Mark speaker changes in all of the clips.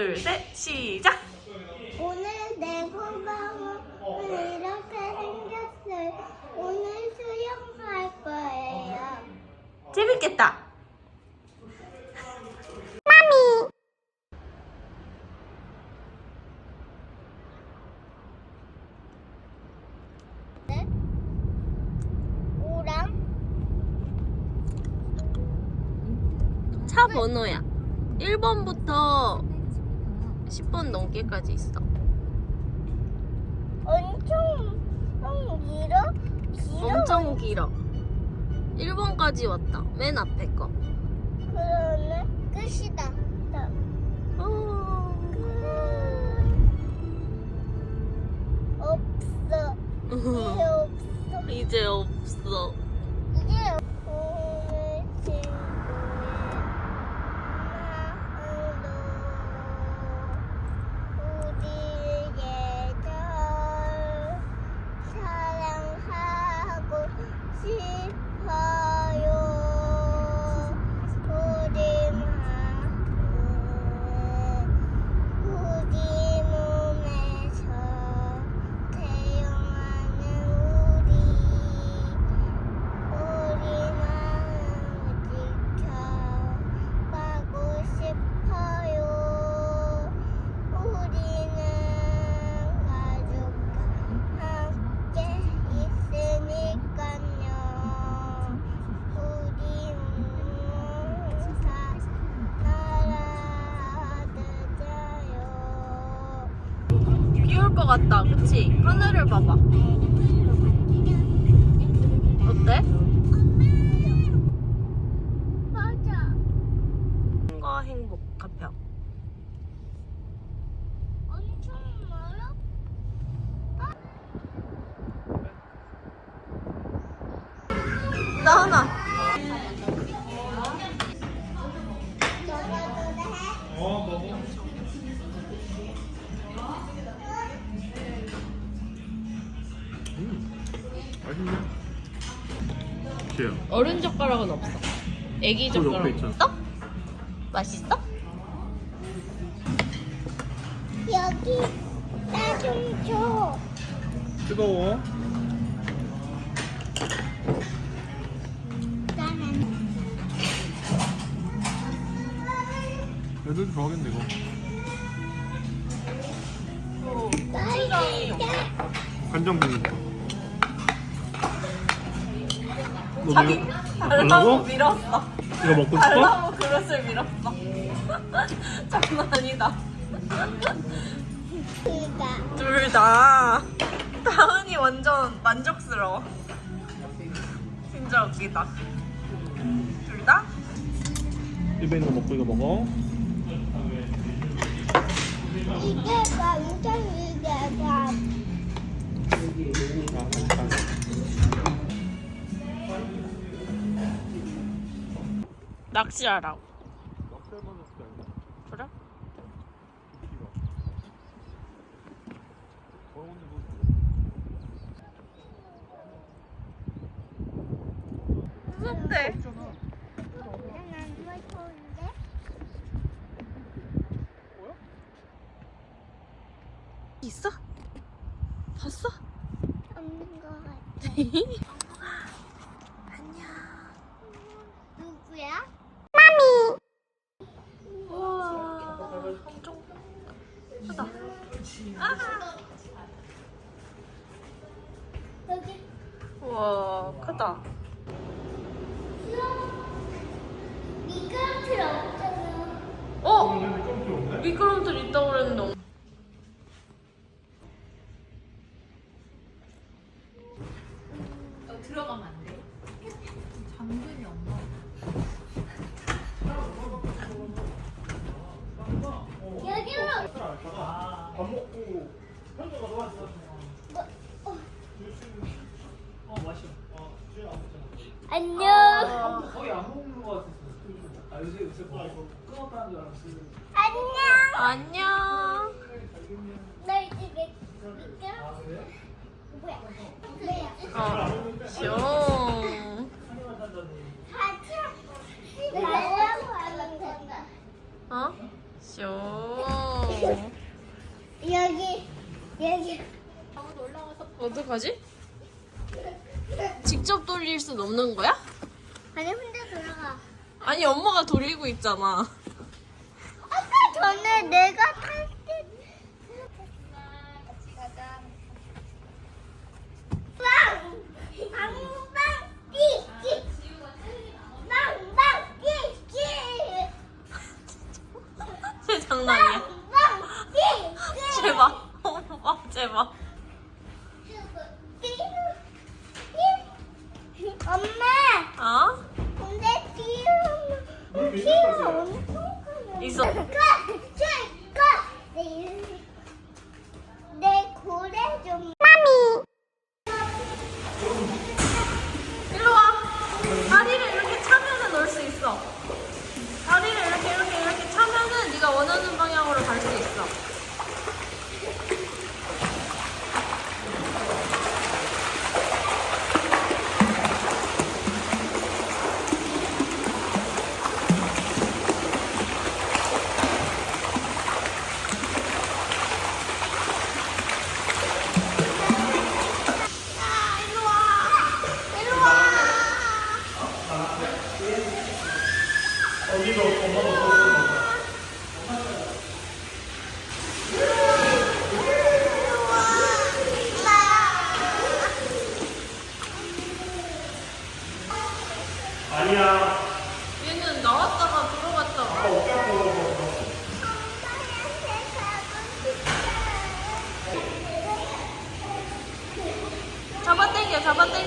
Speaker 1: 둘, 셋, 시작!
Speaker 2: 오늘 내 고방은 이렇게 생겼어요. 오늘 수영할 거예요.
Speaker 1: 재밌겠다!
Speaker 2: 오랑
Speaker 1: 차 번호야. 1번부터 10번 넘게까지 있어.
Speaker 2: 엄청 좀 길어? 길어?
Speaker 1: 엄청 길어. 1번까지 왔다. 맨 앞에 거.
Speaker 2: 그러네. 끝이다.
Speaker 1: 어...
Speaker 2: 끝. 없어. 이제 없어.
Speaker 1: 이제 없어.
Speaker 2: 알아듣어요.
Speaker 1: 비올것 같다. 그치? 하늘을 봐봐. 어때?
Speaker 2: 맞아.
Speaker 1: 과 행복 가평.
Speaker 2: 엄청 멀어?
Speaker 1: 나 하나.
Speaker 3: 어 먹어. 지혜야.
Speaker 1: 어른 젓가락은 없어. 애기
Speaker 3: 그 옆에
Speaker 1: 젓가락
Speaker 3: 있잖아.
Speaker 1: 있어? 맛있어?
Speaker 2: 여기 나 좀 줘.
Speaker 3: 뜨거워.
Speaker 2: 나는
Speaker 3: 애들도 좋아하겠네 이거. 간장 비빔
Speaker 1: 자기 달라고? 밀었어.
Speaker 3: 이거 먹고 싶어?
Speaker 1: 달라고 그릇을 밀었어. 장난 아니다. 둘 다. 다은이 완전 만족스러워. 진짜 웃기다. 둘 다?
Speaker 3: 입에 있는 거 먹고 이거 먹어.
Speaker 2: 이게 완전 이게 밥.
Speaker 1: 낚시하라고. 그래? 무섭대.
Speaker 2: 난 무서운데?
Speaker 1: 있어? 봤어?
Speaker 2: 없는 것 같아.
Speaker 1: 안녕.
Speaker 2: 누구야?
Speaker 1: 우와. 엄청 크다. 아.
Speaker 2: 여기
Speaker 1: 크다.
Speaker 2: 미끄럼틀 없잖아.
Speaker 1: 어? 미끄럼틀 있다고 그랬는데.
Speaker 4: 들어가면 안 돼. 잠금이 없나?
Speaker 2: 여기로.
Speaker 3: 밥 먹고 현주가 놓았어.
Speaker 2: 안녕.
Speaker 5: 거의 안 먹는 것 같았어. 아 요새 요새 뭐 끊었다는 줄 알았어.
Speaker 2: 안녕.
Speaker 1: 안녕.
Speaker 2: 나 이제 미- 미끄럼. 뭐야? 뭐야?
Speaker 1: 어. 숑.
Speaker 2: 같이 날라고 하면 된다.
Speaker 1: 어? 숑.
Speaker 2: 여기 여기
Speaker 1: 어떡하지? 직접 돌릴 순 없는 거야?
Speaker 2: 아니 혼자 들어가.
Speaker 1: 아니 엄마가 돌리고 있잖아.
Speaker 2: 아까 전에 내가 탈 때. 같이 가자. 빵! 빵빵 끼끼! 빵빵 끼끼!
Speaker 1: 쟤 장난이야.
Speaker 2: 빵빵 끼끼!
Speaker 1: 제발. 엄마 제발.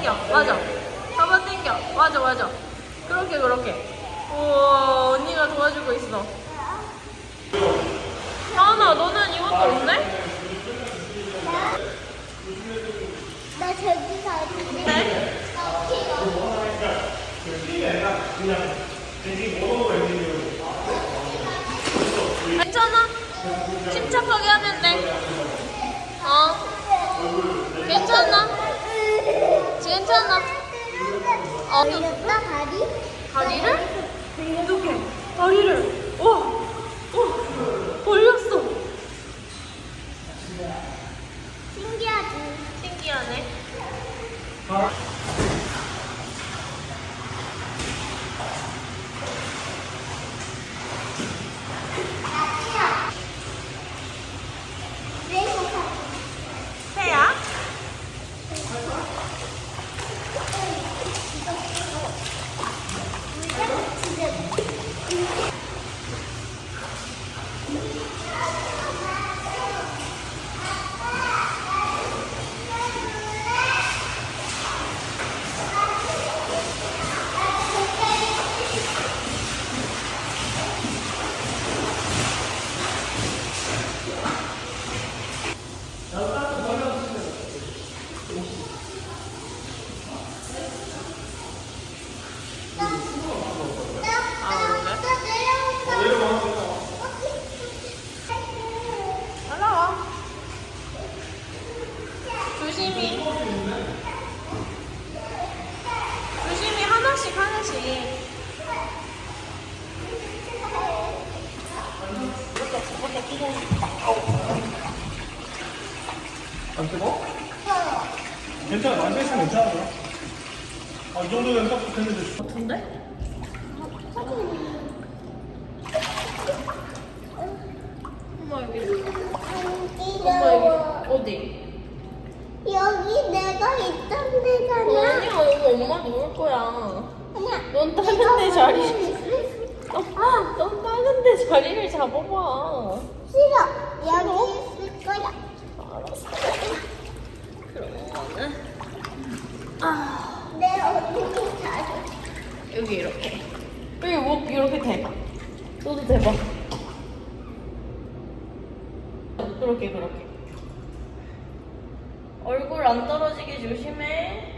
Speaker 1: 당겨. 맞아. 잡아 당겨. 맞아, 맞아. 그렇게, 그렇게. 우와, 언니가 도와주고 있어. 하나, 너는 이것도 없네?
Speaker 2: 나 저기 가는데.
Speaker 1: 네? 괜찮아. 침착하게 하면 돼. 어. 괜찮아. 괜찮아. 어.
Speaker 2: 나 다리?
Speaker 1: 다리를? 어떻게? 다리를. 와. 와. 벌렸어.
Speaker 2: 신기하지?
Speaker 1: 신기하네.
Speaker 2: 내 손.
Speaker 1: 새야? 아, 원래? 올라와. 조심히. 조심히 하나씩 하나씩.
Speaker 3: 안 뜨거? 괜찮아. 안 됐으면 괜찮아. 아, 이 정도면 딱 좋겠는데.
Speaker 1: 같은데? 엄마 여기. 엄마 여기. 어디?
Speaker 2: 여기 내가 있던
Speaker 1: 어,
Speaker 2: 데잖아.
Speaker 1: 이거 엄마 누울 거야.
Speaker 2: 아니야.
Speaker 1: 넌 다른 데 자리. 아, 넌 다른 데 자리를 잡아봐.
Speaker 2: 싫어. 여기 있을 거야.
Speaker 1: 알았어. 그러면은
Speaker 2: 아내 언니 자리.
Speaker 1: 여기 이렇게. 여기 목 이렇게 대봐. 너도 대봐. 그렇게 그렇게. 얼굴 안 떨어지게 조심해.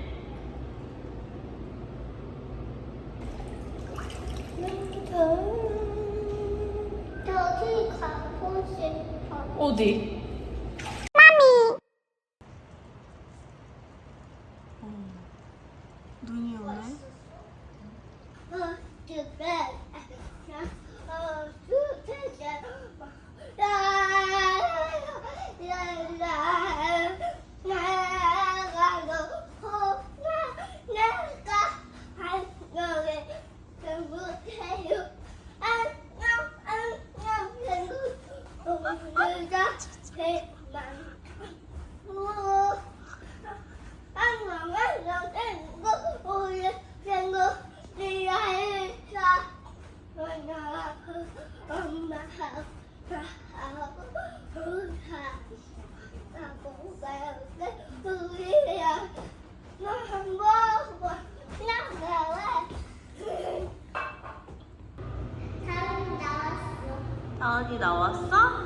Speaker 2: 저기 가고 싶어.
Speaker 1: 어디?
Speaker 2: 다은이 나왔어?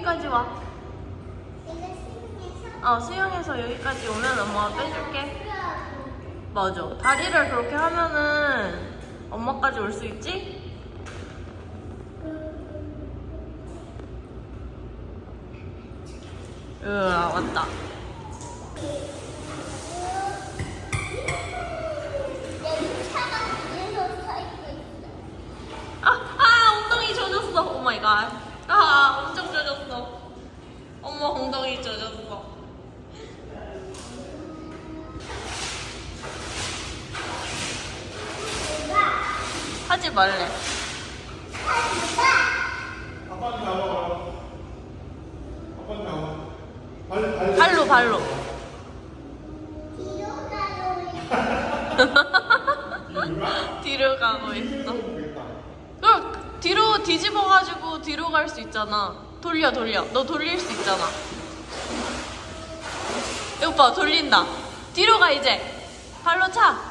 Speaker 2: 여기까지 와. 어, 수영해서 여기까지 오면 엄마가 빼줄게. 맞아. 다리를 그렇게 하면은 엄마까지 올 수 있지? 으아, 왔다. 아, 아, 엉덩이 젖었어. 오 마이 갓. 아, 엄청 젖었어. 어머, 엉덩이 젖었어. 하지 말래.
Speaker 3: 아빠한테 나와봐. 아빠한테 나와. 발, 발.
Speaker 2: 발로, 발로.
Speaker 1: 뒤로 가고
Speaker 2: 뒤로 가고 있어. 뒤로 뒤집어가지고 뒤로 갈 수 있잖아. 돌려, 돌려. 너 돌릴 수 있잖아. 이 오빠, 돌린다. 뒤로 가, 이제. 발로 차.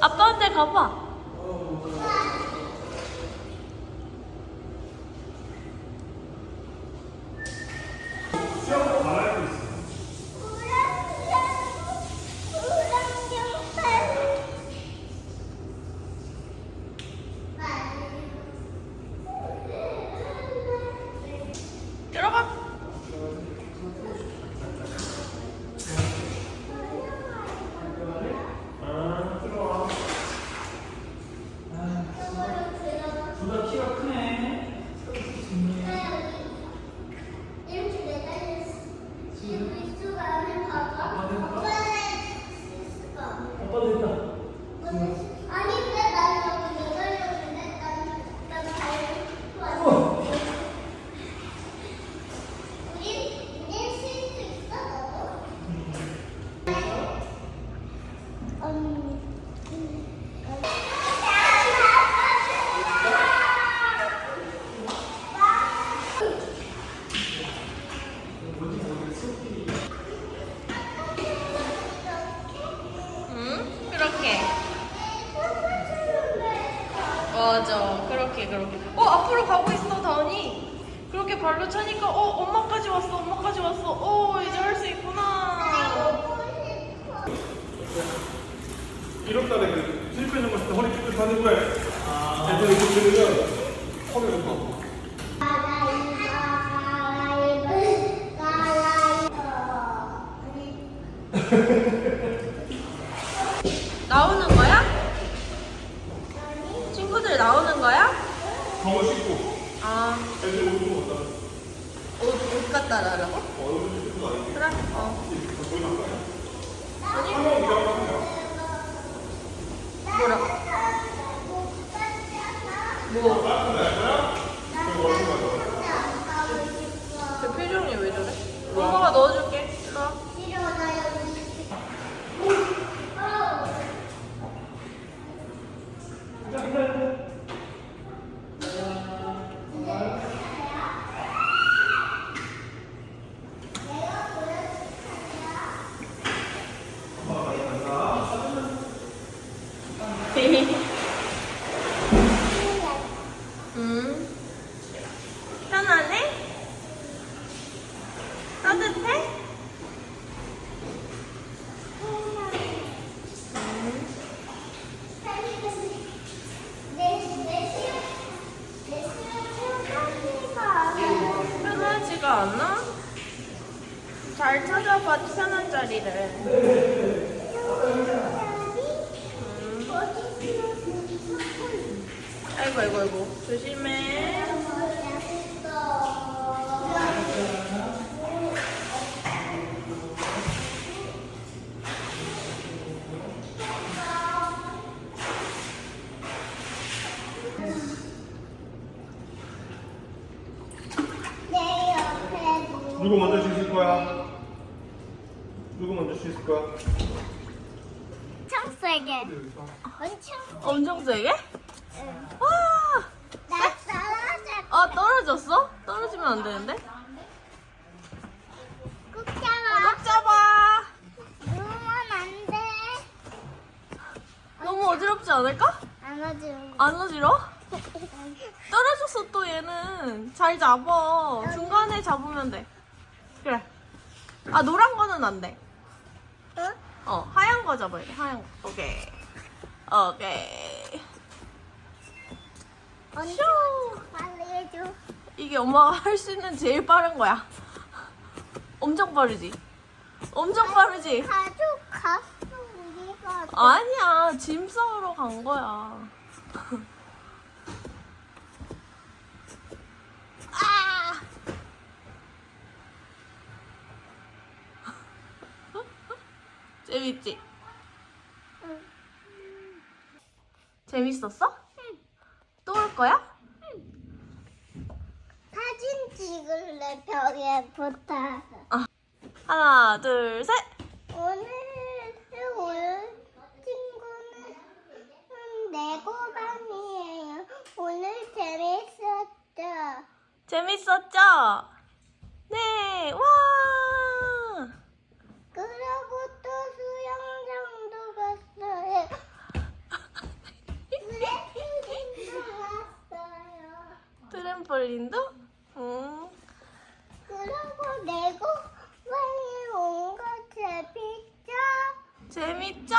Speaker 2: 아빠한테 가봐.
Speaker 1: 1월
Speaker 3: 달에 그 실패 정말 때 허리 삐끗하는 거에 아. 애들이 그 들으면 허리 못 가고
Speaker 2: 뭐라? 뭐? 제 표정이 왜 저래? 엄마가 넣어줄게. 일로 와.
Speaker 1: 여기를. 아이고 아이고 아이고 조심해.
Speaker 2: 내 옆에 누구
Speaker 3: 누구 먼저 씻을 거야? 거야?
Speaker 2: 엄청 세게 엄청
Speaker 1: 엄청 세게?
Speaker 2: 응.
Speaker 1: 와.
Speaker 2: 나 떨어져
Speaker 1: 아 떨어졌어? 떨어지면 안 되는데?
Speaker 2: 꾹 잡아
Speaker 1: 꼭 잡아.
Speaker 2: 누우면 안 돼
Speaker 1: 너무 어지럽지 않을까?
Speaker 2: 안아주는
Speaker 1: 안 어지러? 떨어졌어 또 얘는 잘 잡아 중간에 잡으면 돼 그래 아 노란 거는 안돼? 어 하얀 거 잡아야 돼. 하얀 거. 오케이. 오케이.
Speaker 2: 엄청 빨리 해줘.
Speaker 1: 이게 엄마가 할 수 있는 제일 빠른 거야. 엄청 빠르지? 엄청 빠르지?
Speaker 2: 가족 갔어 우리가
Speaker 1: 아니야. 짐 싸우러 간 거야. 아! 재밌지?
Speaker 2: 응.
Speaker 1: 재밌었어? 또올 거야?
Speaker 2: 사진 찍을래 벽에 붙어서
Speaker 1: 하나 둘 셋
Speaker 2: 오늘 오늘 친구는 내고반이에요 오늘 재밌었죠
Speaker 1: 재밌었죠? 네, 와!
Speaker 2: 그러고 또 수영장도 갔어요 트래핑도 갔어요
Speaker 1: 트램폴린도? 음,
Speaker 2: 그러고 내고반이 온거 재밌죠?
Speaker 1: 재밌죠?